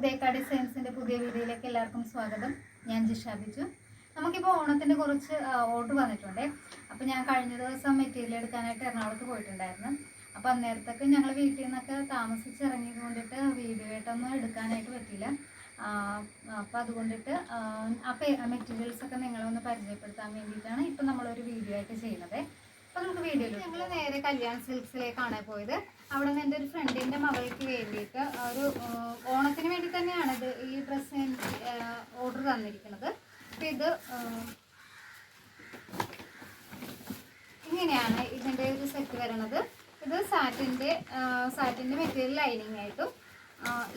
ഉദയക്ക സയൻസിന്റെ പുതിയ വീഡിയോയിലേക്ക് എല്ലാവർക്കും സ്വാഗതം. ഞാൻ ജിഷ നമുക്കിപ്പോൾ ഓണത്തിന്റെ കുറച്ച് ഓർഡർ വന്നിട്ടുണ്ട്. അപ്പോൾ ഞാൻ കഴിഞ്ഞ ദിവസം മെറ്റീരിയൽ എടുക്കാനായിട്ട് എറണാകുളത്ത് പോയിട്ടുണ്ടായിരുന്നു. അപ്പോൾ അന്നേരത്തൊക്കെ ഞങ്ങൾ വീട്ടിൽ നിന്നൊക്കെ താമസിച്ച് കൊണ്ടിട്ട് വീഡിയോ ആയിട്ടൊന്നും എടുക്കാനായിട്ട് പറ്റില്ല അപ്പോൾ അതുകൊണ്ടിട്ട് ഒക്കെ നിങ്ങളെ ഒന്ന് പരിചയപ്പെടുത്താൻ വേണ്ടിയിട്ടാണ് ഇപ്പം നമ്മളൊരു വീഡിയോ ആയിട്ട് ചെയ്യുന്നത്. അപ്പോൾ നമുക്ക് വീഡിയോയിൽ ഞങ്ങൾ നേരെ കല്യാൺ സിൽക്സിലേക്കാണ് പോയത്. അവിടെ നിന്ന് എന്റെ ഒരു ഫ്രണ്ടിന്റെ മകൾക്ക് വേണ്ടിയിട്ട് ഒരു ഓണത്തിന് വേണ്ടി തന്നെയാണ് ഇത് ഈ ഡ്രസ്സ് ഓർഡർ തന്നിരിക്കുന്നത്. അപ്പം ഇത് ഇങ്ങനെയാണ് ഇതിന്റെ ഒരു സെറ്റ് വരണത്. ഇത് സാറ്റിന്റെ സാറ്റിന്റെ മെറ്റീരിയൽ ലൈനിങ് ആയിട്ടും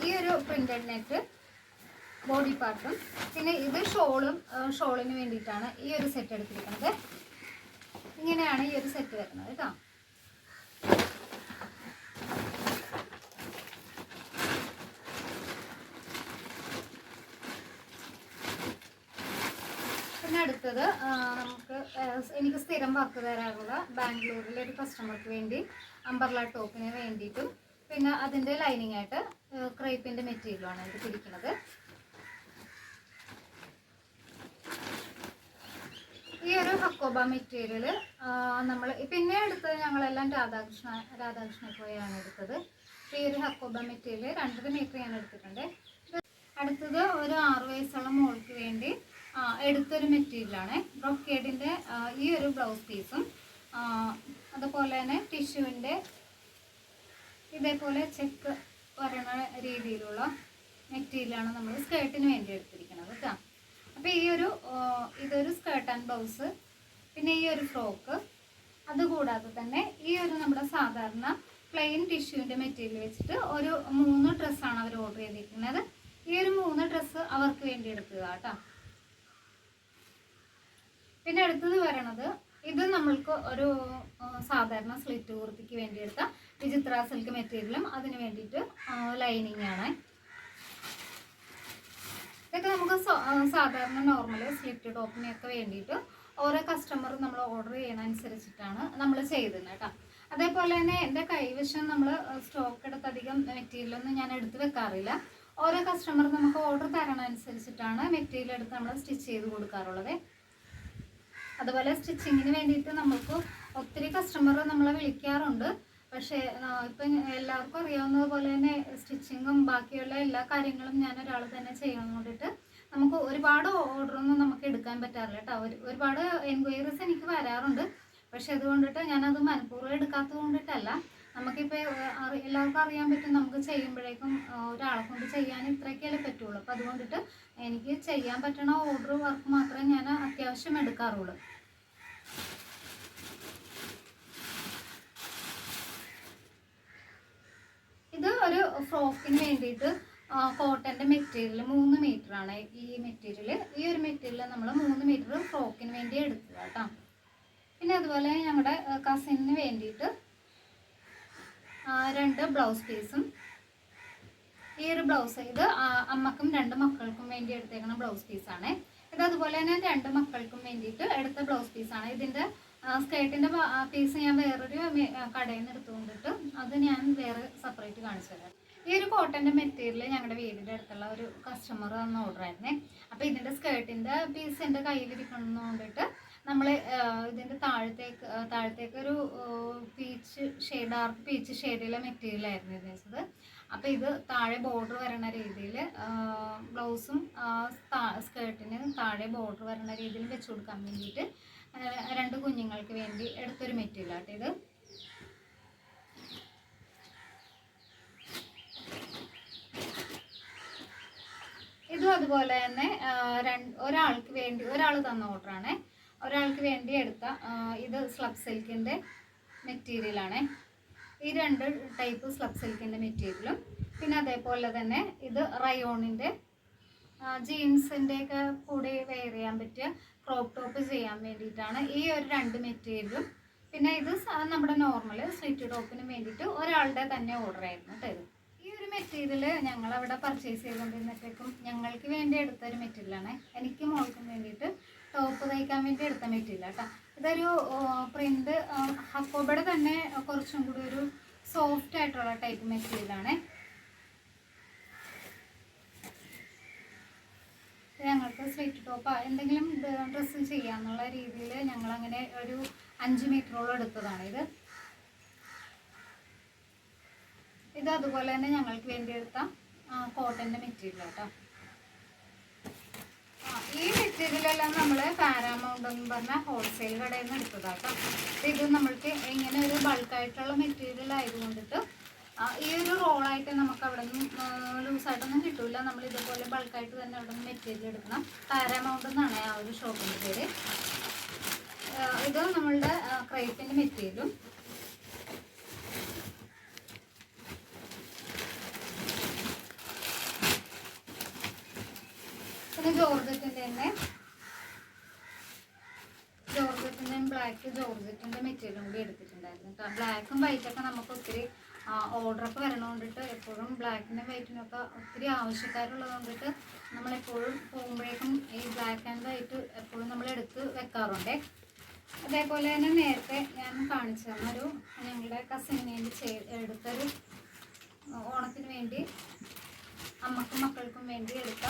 ഈ ഒരു പ്രിന്റഡ് നെറ്റ് ബോഡി പാർട്ടും പിന്നെ ഇത് ഷോളും ഷോളിന് വേണ്ടിയിട്ടാണ് ഈ ഒരു സെറ്റ് എടുത്തിരിക്കുന്നത്. ഇങ്ങനെയാണ് ഈ ഒരു സെറ്റ് വരുന്നത് കേട്ടോ. അടുത്തത് നമുക്ക് എനിക്ക് സ്ഥിരം വർക്ക് തരാറുള്ള ബാംഗ്ലൂരിലെ ഒരു കസ്റ്റമർക്ക് വേണ്ടി അമ്പർല ടോപ്പിന് വേണ്ടിയിട്ടും പിന്നെ അതിന്റെ ലൈനിങ് ആയിട്ട് ക്രൈപ്പിന്റെ മെറ്റീരിയലാണ് എനിക്ക് പിടിക്കുന്നത്. ഈ ഒരു ഹക്കോബ മെറ്റീരിയൽ നമ്മൾ പിന്നെ എടുത്തത് ഞങ്ങളെല്ലാം രാധാകൃഷ്ണ രാധാകൃഷ്ണ പോയാണ് എടുത്തത്. ഈ ഒരു ഹക്കോബ മെറ്റീരിയൽ രണ്ടര മീറ്റർ ഞാൻ എടുത്തിട്ടുണ്ട്. അടുത്തത് ഒരു ആറ് വയസ്സുള്ള മോൾക്ക് വേണ്ടി എടുത്തൊരു മെറ്റീരിയലാണ്. ബ്രൊക്കേഡിന്റെ ഈ ഒരു ബ്ലൗസ് പീസും അതുപോലെ തന്നെ ടിഷ്യൂവിന്റെ ഇതേപോലെ ചെക്ക് വരണ രീതിയിലുള്ള മെറ്റീരിയലാണ് നമ്മൾ സ്കേർട്ടിന് വേണ്ടി എടുത്തിരിക്കുന്നത് കേട്ടോ. അപ്പോൾ ഈ ഒരു ഇതൊരു സ്കേർട്ട് ആൻഡ് ബ്ലൗസ് പിന്നെ ഈ ഒരു ഫ്രോക്ക് അതുകൂടാതെ തന്നെ ഈ ഒരു നമ്മുടെ സാധാരണ പ്ലെയിൻ ടിഷ്യൂവിന്റെ മെറ്റീരിയൽ വെച്ചിട്ട് ഒരു മൂന്ന് ഡ്രസ്സാണ് അവർ ഓർഡർ ചെയ്തിരിക്കുന്നത്. ഈ ഒരു മൂന്ന് ഡ്രസ്സ് അവർക്ക് വേണ്ടി എടുക്കുക കേട്ടോ. പിന്നെ അടുത്തത് വരണത് ഇത് നമ്മൾക്ക് ഒരു സാധാരണ സ്ലിറ്റ് കുർത്തിക്ക് വേണ്ടി എടുത്ത വിചിത്ര സിൽക്ക് മെറ്റീരിയലും അതിന് വേണ്ടിയിട്ട് ലൈനിങ് ആണ്. ഇതൊക്കെ നമുക്ക് സാധാരണ നോർമൽ സ്ലിറ്റ് ടോപ്പിനൊക്കെ വേണ്ടിയിട്ട് ഓരോ കസ്റ്റമർ നമ്മൾ ഓർഡർ ചെയ്യുന്ന അനുസരിച്ചിട്ടാണ് നമ്മൾ ചെയ്തത് കേട്ടോ. അതേപോലെ തന്നെ എന്റെ കൈവശം നമ്മൾ സ്റ്റോക്ക് എടുത്ത് അധികം മെറ്റീരിയലൊന്നും ഞാൻ എടുത്ത് വെക്കാറില്ല. ഓരോ കസ്റ്റമർ നമുക്ക് ഓർഡർ തരണ അനുസരിച്ചിട്ടാണ് മെറ്റീരിയൽ എടുത്ത് നമ്മൾ സ്റ്റിച്ച് ചെയ്ത് കൊടുക്കാറുള്ളത്. അതുപോലെ സ്റ്റിച്ചിങ്ങിന് വേണ്ടിയിട്ട് നമുക്ക് ഒത്തിരി കസ്റ്റമർ നമ്മളെ വിളിക്കാറുണ്ട്. പക്ഷേ ഇപ്പം എല്ലാവർക്കും അറിയാവുന്നത് പോലെ തന്നെ സ്റ്റിച്ചിങ്ങും ബാക്കിയുള്ള എല്ലാ കാര്യങ്ങളും ഞാൻ ഒരാൾ തന്നെ ചെയ്യാൻ വേണ്ടിയിട്ട് നമുക്ക് ഒരുപാട് ഓർഡറൊന്നും നമുക്ക് എടുക്കാൻ പറ്റാറില്ല കേട്ടോ. ഒരു ഒരുപാട് എൻക്വയറീസ് എനിക്ക് വരാറുണ്ട്. പക്ഷെ അതുകൊണ്ടിട്ട് ഞാനത് മനഃപൂർവം എടുക്കാത്തത് കൊണ്ടിട്ടല്ല. നമുക്കിപ്പോൾ എല്ലാവർക്കും അറിയാൻ പറ്റും നമുക്ക് ചെയ്യുമ്പോഴേക്കും ഒരാളെ കൊണ്ട് ചെയ്യാൻ ഇത്രയൊക്കെയല്ലേ പറ്റുള്ളൂ. അപ്പോൾ അതുകൊണ്ടിട്ട് എനിക്ക് ചെയ്യാൻ പറ്റണ ഓർഡർ വർക്ക് മാത്രമേ ഞാൻ അത്യാവശ്യം എടുക്കാറുള്ളൂ. ഇത് ഒരു ഫ്രോക്കിന് വേണ്ടിയിട്ട് കോട്ടന്റെ മെറ്റീരിയൽ മൂന്ന് മീറ്റർ ആണ്. ഈ മെറ്റീരിയൽ ഈ ഒരു മെറ്റീരിയൽ നമ്മൾ മൂന്ന് മീറ്റർ ഫ്രോക്കിന് വേണ്ടി എടുക്കുക കേട്ടോ. പിന്നെ അതുപോലെ ഞങ്ങളുടെ കസിന് വേണ്ടിയിട്ട് രണ്ട് ബ്ലൗസ് പീസും ഈ ഒരു ബ്ലൗസ് ഇത് അമ്മക്കും രണ്ട് മക്കൾക്കും വേണ്ടി എടുത്തേക്കുന്ന ബ്ലൗസ് പീസാണ് ഇത് അതുപോലെ തന്നെ രണ്ട് മക്കൾക്കും വേണ്ടിയിട്ട് എടുത്ത ബ്ലൗസ് പീസാണ് ഇതിന്റെ സ്കേർട്ടിന്റെ പീസ് ഞാൻ വേറൊരു കടയിൽ നിന്ന് എടുത്തുകൊണ്ടിട്ട് അത് ഞാൻ വേറെ സെപ്പറേറ്റ് കാണിച്ചു തരാം. ഈ ഒരു കോട്ടന്റെ മെറ്റീരിയൽ ഞങ്ങളുടെ വീടിന്റെ അടുത്തുള്ള ഒരു കസ്റ്റമർ തന്ന ഓർഡർ അപ്പോൾ ഇതിന്റെ സ്കേർട്ടിന്റെ പീസ് എന്റെ കയ്യിലിരിക്കണമെന്നുകൊണ്ടിട്ട് നമ്മൾ ഇതിന്റെ താഴത്തേക്ക് താഴത്തേക്ക് ഒരു പീച്ച് ഷെയ്ഡ് ഡാർക്ക് പീച്ച് ഷെയ്ഡിലെ മെറ്റീരിയൽ ആയിരുന്നു ഉദ്ദേശിച്ചത് അപ്പോൾ ഇത് താഴെ ബോർഡർ വരണ രീതിയിൽ ബ്ലൗസും സ്കേർട്ടിന് താഴെ ബോർഡർ വരണ രീതിയിൽ വെച്ച് കൊടുക്കാൻ വേണ്ടിയിട്ട് രണ്ട് കുഞ്ഞുങ്ങൾക്ക് വേണ്ടി എടുത്തൊരു മെറ്റീരിയൽ ആട്ടോ ഇത്. ഇതും അതുപോലെ തന്നെ ഒരാൾക്ക് വേണ്ടി ഒരാൾ തന്ന ഓർഡറാണ് ഒരാൾക്ക് വേണ്ടി എടുത്ത ഇത് സ്ലബ് സിൽക്കിന്റെ മെറ്റീരിയലാണ് ഈ രണ്ട് ടൈപ്പ് സ്ലബ് സിൽക്കിന്റെ മെറ്റീരിയലും പിന്നെ അതേപോലെ തന്നെ ഇത് റയോണിന്റെ ജീൻസിന്റെയൊക്കെ കൂടെ വെയർ ചെയ്യാൻ പറ്റിയ ക്രോപ്പ് ടോപ്പ് ചെയ്യാൻ വേണ്ടിയിട്ടാണ് ഈ ഒരു രണ്ട് മെറ്റീരിയലും പിന്നെ ഇത് നമ്മുടെ നോർമൽ സ്ലിറ്റ് ടോപ്പിന് വേണ്ടിയിട്ട് ഒരാളുടെ തന്നെ ഓർഡർ ആയിരുന്നു ഇത്. ഈ ഒരു മെറ്റീരിയൽ ഞങ്ങൾ അവിടെ പർച്ചേസ് ചെയ്തുകൊണ്ടിരുന്നപ്പോഴേക്കും ഞങ്ങൾക്ക് വേണ്ടി എടുത്ത ഒരു മെറ്റീരിയലാണ് എനിക്ക് മോൾക്കും വേണ്ടിയിട്ട് ടോപ്പ് തയ്ക്കാൻ വേണ്ടി എടുത്ത മെറ്റീരിയൽ കേട്ടോ. ഇതൊരു പ്രിന്റ് ഹക്കോബയുടെ തന്നെ കുറച്ചും കൂടി ഒരു സോഫ്റ്റ് ആയിട്ടുള്ള ടൈപ്പ് മെറ്റീരിയലാണ് ഞങ്ങൾക്ക് സ്ലിറ്റ് ടോപ്പ് എന്തെങ്കിലും ഡ്രസ്സ് ചെയ്യാന്നുള്ള രീതിയിൽ ഞങ്ങൾ അങ്ങനെ ഒരു അഞ്ച് മീറ്ററോളം എടുത്തതാണ് ഇത്. ഇത് അതുപോലെ തന്നെ ഞങ്ങൾക്ക് വേണ്ടി എടുത്ത കോട്ടന്റെ മെറ്റീരിയൽ കേട്ടോ ഈ മെറ്റീരിയലെല്ലാം നമ്മൾ പാരാമൗണ്ട് എന്ന് പറഞ്ഞ ഹോൾസെയിൽ കടയിൽ നിന്ന് എടുത്തതാക്കാം അപ്പം ഇത് നമ്മൾക്ക് ഇങ്ങനെ ഒരു ബൾക്കായിട്ടുള്ള മെറ്റീരിയൽ ആയതുകൊണ്ടിട്ട് ഈ ഒരു റോളായിട്ട് നമുക്ക് അവിടെ നിന്ന് ലൂസായിട്ടൊന്നും കിട്ടില്ല നമ്മൾ ഇതുപോലെ ബൾക്കായിട്ട് തന്നെ അവിടെ നിന്ന് മെറ്റീരിയൽ എടുക്കണം. പാരാമൗണ്ട് എന്നാണ് ആ ഒരു ഷോപ്പിന്റെ പേര്. ഇത് നമ്മളുടെ ക്രൈപ്പിന്റെ മെറ്റീരിയലും പിന്നെ ജോർജറ്റിന്റെ തന്നെ ബ്ലാക്ക് ജോർജറ്റിന്റെ മെറ്റീരിയലും കൂടി എടുത്തിട്ടുണ്ടായിരുന്നു. ബ്ലാക്കും വൈറ്റൊക്കെ നമുക്ക് ഒത്തിരി ഓർഡറൊക്കെ വരണോണ്ടിട്ട് എപ്പോഴും ബ്ലാക്കിനും വൈറ്റിനും ഒക്കെ ഒത്തിരി ആവശ്യക്കാരുള്ളത് കൊണ്ടിട്ട് നമ്മളെപ്പോഴും പോകുമ്പോഴേക്കും ഈ ബ്ലാക്ക് ആൻഡ് വൈറ്റ് എപ്പോഴും നമ്മൾ എടുത്ത് വെക്കാറുണ്ട്. അതേപോലെ തന്നെ നേരത്തെ ഞാൻ കാണിച്ചു തന്ന ഒരു ഞങ്ങളുടെ കസിന് വേണ്ടി ചെയ്- എടുത്തൊരു ഓണത്തിന് വേണ്ടി അമ്മക്കും മക്കൾക്കും വേണ്ടി എടുത്ത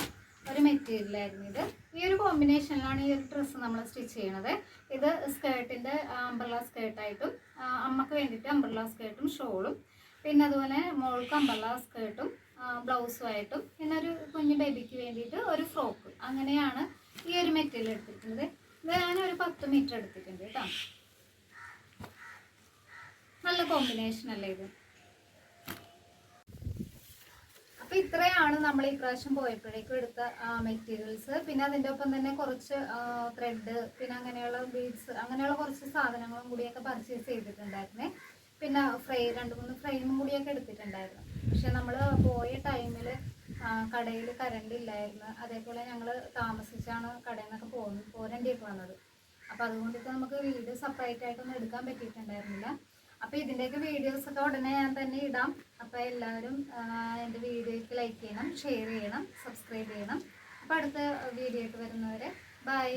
ഒരു മെറ്റീരിയൽ ആയിരുന്നു ഇത്. ഈ ഒരു കോമ്പിനേഷനിലാണ് ഈ ഒരു ഡ്രസ്സ് നമ്മൾ സ്റ്റിച്ച് ചെയ്യണത്. ഇത് സ്കേർട്ടിന്റെ അംബർല സ്കേർട്ടായിട്ടും അമ്മയ്ക്ക് വേണ്ടിയിട്ട് അംബർല സ്കേർട്ടും ഷോളും പിന്നെ അതുപോലെ മോൾക്ക് അംബർല സ്കേർട്ടും ബ്ലൗസും ആയിട്ടും പിന്നെ ഒരു കുഞ്ഞു ബേബിക്ക് വേണ്ടിയിട്ട് ഒരു ഫ്രോക്ക് അങ്ങനെയാണ് ഈ ഒരു മെറ്റീരിയൽ എടുത്തിരിക്കുന്നത്. ഇത് ഞാൻ ഒരു പത്ത് മീറ്റർ എടുത്തിട്ടുണ്ട് കേട്ടോ. നല്ല കോമ്പിനേഷൻ അല്ലേ ഇത്? അപ്പൊ ഇത്രയാണ് നമ്മൾ ഈ പ്രാവശ്യം പോയപ്പോഴേക്കും എടുത്ത മെറ്റീരിയൽസ് പിന്നെ അതിന്റെ ഒപ്പം തന്നെ കുറച്ച് ത്രെഡ് പിന്നെ അങ്ങനെയുള്ള ബീഡ്സ് അങ്ങനെയുള്ള കുറച്ച് സാധനങ്ങളും കൂടിയൊക്കെ പർച്ചേസ് ചെയ്തിട്ടുണ്ടായിരുന്നേ. പിന്നെ ഫ്രെയിം രണ്ട് മൂന്ന് ഫ്രെയിമും കൂടിയൊക്കെ എടുത്തിട്ടുണ്ടായിരുന്നു. പക്ഷെ നമ്മൾ പോയ ടൈമിൽ കടയിൽ കറണ്ട് ഇല്ലായിരുന്നു. അതേപോലെ ഞങ്ങൾ താമസിച്ചാണ് കടയിൽ നിന്നൊക്കെ പോകുന്നത് പോരേണ്ടിയൊക്കെ വന്നത്. അപ്പോൾ അതുകൊണ്ടിപ്പോൾ നമുക്ക് വീട് സെപ്പറേറ്റ് ആയിട്ടൊന്നും എടുക്കാൻ പറ്റിയിട്ടുണ്ടായിരുന്നില്ല. അപ്പോൾ ഇതിന്റെയൊക്കെ വീഡിയോസ് ഒക്കെ ഉടനെ ഞാൻ തന്നെ ഇടാം. അപ്പോൾ എല്ലാവരും എന്റെ വീഡിയോയ്ക്ക് ലൈക്ക് ചെയ്യണം ഷെയർ ചെയ്യണം സബ്സ്ക്രൈബ് ചെയ്യണം. അപ്പോൾ അടുത്ത വീഡിയോയ്ക്ക് വരുന്നവരെ ബൈ